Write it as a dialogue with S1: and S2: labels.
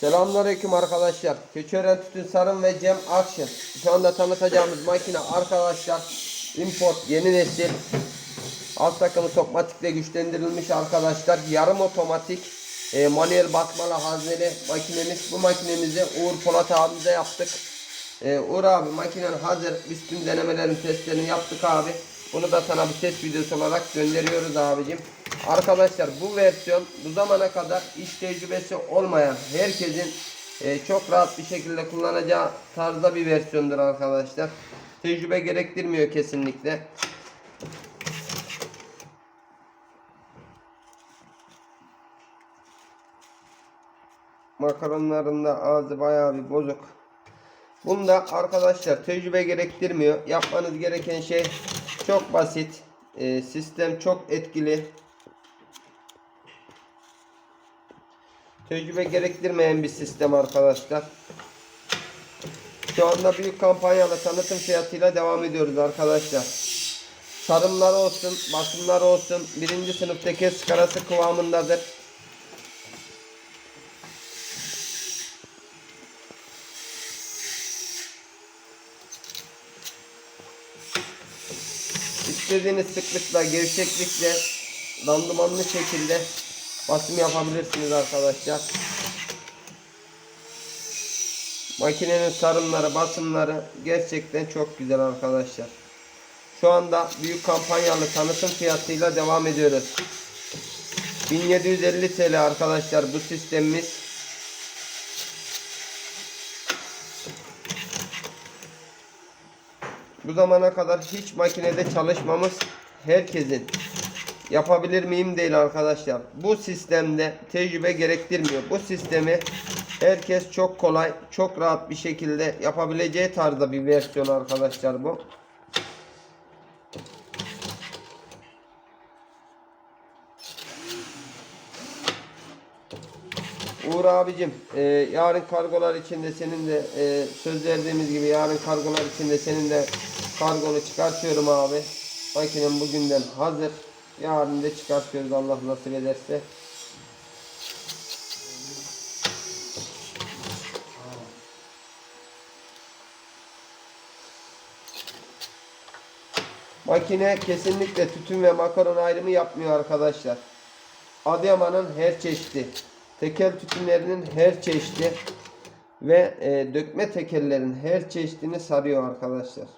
S1: Selamünaleyküm arkadaşlar. Keçiören Tütün Sarım ve Cem Akşın. Şu anda tanıtacağımız makine arkadaşlar import yeni nesil. Alt takımı otomatikle güçlendirilmiş arkadaşlar. Yarım otomatik e, manuel basmalı hazneli makinemiz. Bu makinemizi Uğur Polat abimize yaptık. E, Uğur abi makinen hazır. Üstün denemelerin testlerini yaptık abi. Bunu da sana bir test videosu olarak gönderiyoruz abicim. Arkadaşlar bu versiyon bu zamana kadar iş tecrübesi olmayan herkesin e, çok rahat bir şekilde kullanacağı tarzda bir versiyondur arkadaşlar. Tecrübe gerektirmiyor kesinlikle. Makaronların da ağzı bayağı bir bozuk. Bunda arkadaşlar tecrübe gerektirmiyor. Yapmanız gereken şey çok basit. Ee, sistem çok etkili. Tecrübe gerektirmeyen bir sistem arkadaşlar. Şu anda büyük kampanyalı tanıtım fiyatıyla devam ediyoruz arkadaşlar. Sarımlar olsun, basımlar olsun. Birinci sınıf teke skarası kıvamındadır. İstediğiniz sıklıkla, gevşeklikle, randımanlı şekilde basım yapabilirsiniz arkadaşlar. Makinenin sarımları, basımları gerçekten çok güzel arkadaşlar. Şu anda büyük kampanyalı tanıtım fiyatıyla devam ediyoruz. 1750 TL arkadaşlar bu sistemimiz. Bu zamana kadar hiç makinede çalışmamız herkesin yapabilir miyim değil arkadaşlar. Bu sistemde tecrübe gerektirmiyor. Bu sistemi herkes çok kolay, çok rahat bir şekilde yapabileceği tarzda bir versiyon arkadaşlar bu. Uğur abicim e, yarın kargolar içinde senin de e, söz verdiğimiz gibi yarın kargolar içinde senin de kargonu çıkartıyorum abi. Makinem bugünden hazır. Yarın da çıkartıyoruz Allah nasip ederse. Makine kesinlikle tütün ve makaron ayrımı yapmıyor arkadaşlar. Adıyaman'ın her çeşidi, tekel tütünlerinin her çeşidi ve e, dökme tekellerin her çeşidini sarıyor arkadaşlar.